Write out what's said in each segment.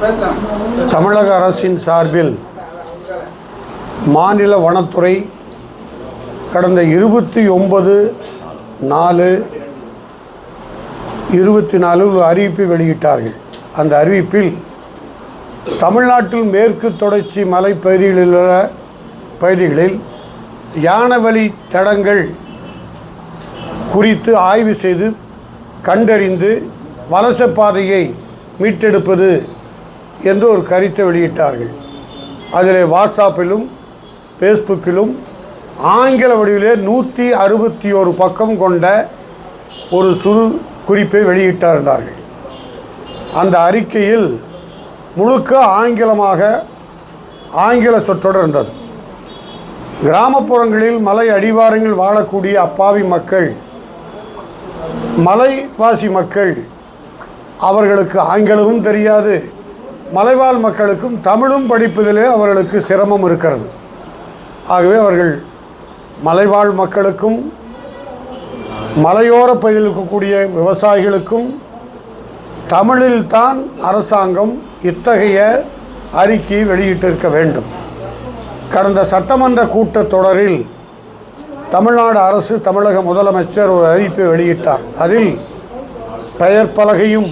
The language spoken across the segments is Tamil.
தமிழக அரசின் சார்பில் மாநில வனத்துறை கடந்த இருபத்தி ஒன்பது நாலு இருபத்தி நாலு ஒரு அறிவிப்பை வெளியிட்டார்கள். அந்த அறிவிப்பில் தமிழ்நாட்டில் மேற்கு தொடர்ச்சி மலைப்பகுதிகளில் உள்ள பகுதிகளில் யானவழி தடங்கள் குறித்து ஆய்வு செய்து கண்டறிந்து வலசப்பாதையை மீட்டெடுப்பது என்று ஒரு கருத்தை வெளியிட்டார்கள். அதில் வாட்ஸ்அப்பிலும் ஃபேஸ்புக்கிலும் ஆங்கில வடிவிலே நூற்றி அறுபத்தி ஒரு பக்கம் கொண்ட ஒரு சுறு குறிப்பை வெளியிட்டிருந்தார்கள் அந்த அறிக்கையில் முழுக்க ஆங்கிலமாக ஆங்கில சொற்றொடர் இருந்தது. கிராமப்புறங்களில் மலை அடிவாரங்களில் வாழக்கூடிய அப்பாவி மக்கள் மலைவாசி மக்கள் அவர்களுக்கு ஆங்கிலமும் தெரியாது. மலைவாழ் மக்களுக்கும் தமிழும் படிப்பதிலே அவர்களுக்கு சிரமம் இருக்கிறது. ஆகவே அவர்கள் மலைவாழ் மக்களுக்கும் மலையோர பகுதியில் இருக்கக்கூடிய விவசாயிகளுக்கும் தமிழில்தான் அரசாங்கம் இத்தகைய அறிக்கையை வெளியிட்டிருக்க வேண்டும். கடந்த சட்டமன்ற கூட்டத்தொடரில் தமிழ்நாடு அரசு தமிழக முதலமைச்சர் ஒரு அறிவிப்பை வெளியிட்டார். அதில் பெயர் பலகையும்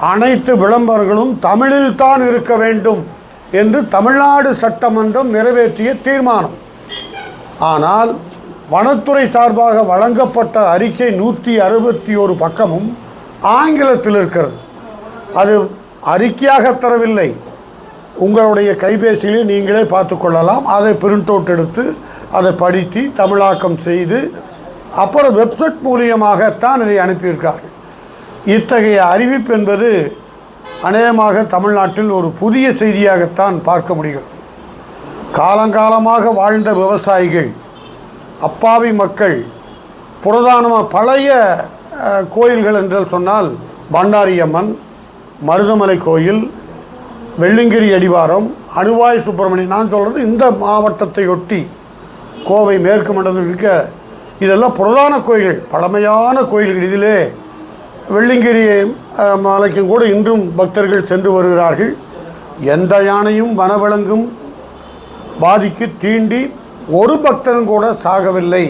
அனைத்து விளம்பரங்களும் தமிழில்தான் இருக்க வேண்டும் என்று தமிழ்நாடு சட்டமன்றம் நிறைவேற்றிய தீர்மானம். ஆனால் வனத்துறை சார்பாக வழங்கப்பட்ட அறிக்கை நூற்றி அறுபத்தி ஒரு பக்கமும் ஆங்கிலத்தில் இருக்கிறது. அது அறிக்கையாக தரவில்லை. உங்களுடைய கைபேசியிலே நீங்களே பார்த்து கொள்ளலாம். அதை பிரிண்ட் அவுட் எடுத்து அதை படித்து தமிழாக்கம் செய்து அப்புறம் வெப்சைட் மூலியமாகத்தான் இதை அனுப்பியிருக்கார்கள். இத்தகைய அறிவிப்பு என்பது அநேகமாக தமிழ்நாட்டில் ஒரு புதிய செய்தியாகத்தான் பார்க்க முடிகிறது. காலங்காலமாக வாழ்ந்த விவசாயிகள் அப்பாவி மக்கள் புரதானமாக பழைய கோயில்கள் என்று சொன்னால் பண்டாரியம்மன் மருதமலை கோயில் வெள்ளிங்கிரி அடிவாரம் அணுவாய் சுப்பிரமணியம். நான் சொல்கிறது இந்த மாவட்டத்தை ஒட்டி கோவை மேற்கு மண்டலத்தில் இருக்க இதெல்லாம் புரதான கோயில்கள் பழமையான கோயில்கள் இதிலே வெள்ளிங்கிரி மலைக்கும் கூட இன்றும் பக்தர்கள் சென்று வருகிறார்கள். எந்த யானையும் வனவிலங்கும் பாதிக்கு தீண்டி ஒரு பக்தனும் கூட சாகவில்லை.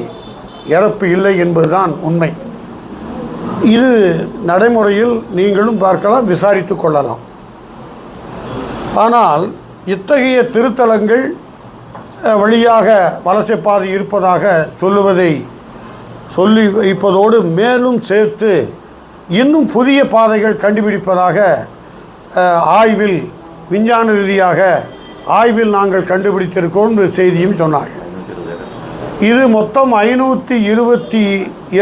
இறப்பு இல்லை என்பதுதான் உண்மை. இது நடைமுறையில் நீங்களும் பார்க்கலாம் விசாரித்து கொள்ளலாம். ஆனால் இத்தகைய திருத்தலங்கள் வழியாக வலசைப்பாதை இருப்பதாக சொல்லுவதை சொல்லி வைப்பதோடு மேலும் சேர்த்து இன்னும் புதிய பாதைகள் கண்டுபிடிப்பதாக ஆய்வில் விஞ்ஞான ரீதியாக ஆய்வில் நாங்கள் கண்டுபிடித்திருக்கோம் செய்தியும் சொன்னார்கள். இது மொத்தம் ஐநூற்றி இருபத்தி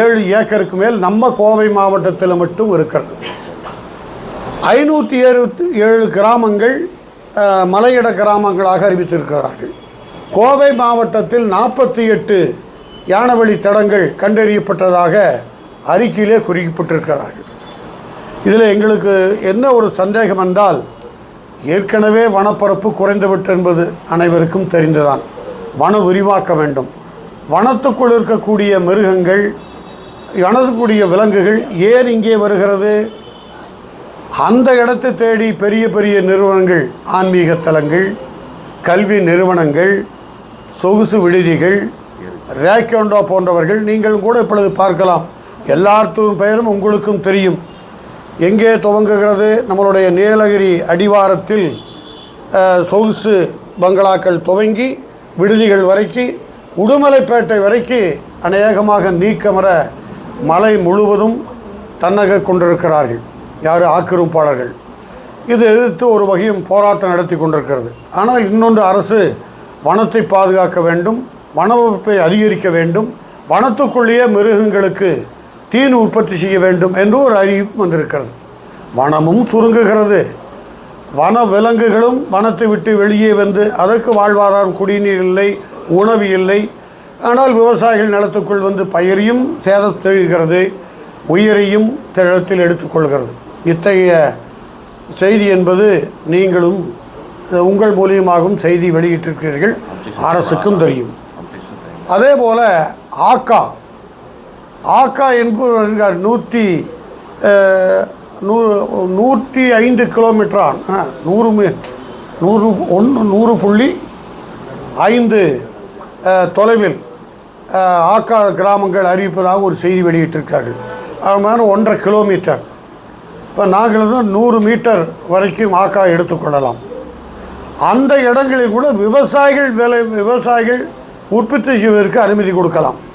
ஏழு ஏக்கருக்கு மேல் நம்ம கோவை மாவட்டத்தில் மட்டும் இருக்கிறது. ஐநூற்றி எழுபத்தி ஏழு கிராமங்கள் மலையிட கிராமங்களாக அறிவித்திருக்கிறார்கள். கோவை மாவட்டத்தில் நாற்பத்தி எட்டு யானவழி தடங்கள் கண்டறியப்பட்டதாக அறிக்கையிலே குறிக்கப்பட்டிருக்கிறார்கள் இதில் எங்களுக்கு என்ன ஒரு சந்தேகம் என்றால் ஏற்கனவே வனப்பரப்பு குறைந்துவிட்டு என்பது அனைவருக்கும் தெரிந்துதான். வன விரிவாக்க வேண்டும். வனத்துக்குள் இருக்கக்கூடிய மிருகங்கள் வனத்துக்குரிய விலங்குகள் ஏன் இங்கே வருகிறது? அந்த இடத்தை தேடி பெரிய பெரிய நிறுவனங்கள் ஆன்மீக தலங்கள் கல்வி நிறுவனங்கள் சொகுசு விடுதிகள் ரேக்கோண்டோ போன்றவர்கள் நீங்கள் கூட இப்பொழுது பார்க்கலாம். எல்லாத்தும் பெயரும் உங்களுக்கும் தெரியும். எங்கே துவங்குகிறது? நம்மளுடைய நீலகிரி அடிவாரத்தில் சொகுசு பங்களாக்கள் துவங்கி விடுதிகள் வரைக்கும் உடுமலைப்பேட்டை வரைக்கும் அநேகமாக நீக்கமர மலை முழுவதும் தன்னக கொண்டிருக்கிறார்கள். யார்? ஆக்கிரமிப்பாளர்கள். இது எதிர்த்து ஒரு வகையும் போராட்டம் நடத்தி கொண்டிருக்கிறது. ஆனால் இன்னொன்று அரசு வனத்தை பாதுகாக்க வேண்டும் வனவகுப்பை அதிகரிக்க வேண்டும் வனத்துக்குள்ளேயே மிருகங்களுக்கு தீன் உற்பத்தி செய்ய வேண்டும் என்று ஒரு அறிவிப்பு வந்திருக்கிறது. வனமும் சுருங்குகிறது. வன விலங்குகளும் வனத்தை விட்டு வெளியே வந்து அதற்கு வாழ்வாதாரம் குடிநீர் இல்லை உணவு இல்லை. ஆனால் விவசாயிகள் நிலத்துக்குள் வந்து பயிரையும் சேதத்தெழுகிறது உயிரையும் திழத்தில் எடுத்துக்கொள்கிறது. இத்தகைய செய்தி என்பது நீங்களும் உங்கள் மூலியமாகவும் செய்தி வெளியிட்டிருக்கிறீர்கள். அரசுக்கும் தெரியும். அதே போல் ஆக்கா ஆக்கா என்பவர் நூற்றி நூறு நூற்றி ஐந்து கிலோமீட்டரான். நூறு மீ- நூறு ஒன்று நூறு புள்ளி ஐந்து தொலைவில் ஆக்கா கிராமங்கள் அறிவிப்பதாக ஒரு செய்தி வெளியிட்டிருக்கார்கள் அது மாதிரி ஒன்றரை கிலோமீட்டர். இப்போ நாங்கள் வந்து நூறு மீட்டர் வரைக்கும் ஆக்கா எடுத்துக்கொள்ளலாம் அந்த இடங்களில் கூட விவசாயிகள் விலை விவசாயிகள் உற்பத்தி செய்வதற்கு அனுமதி கொடுக்கலாம்.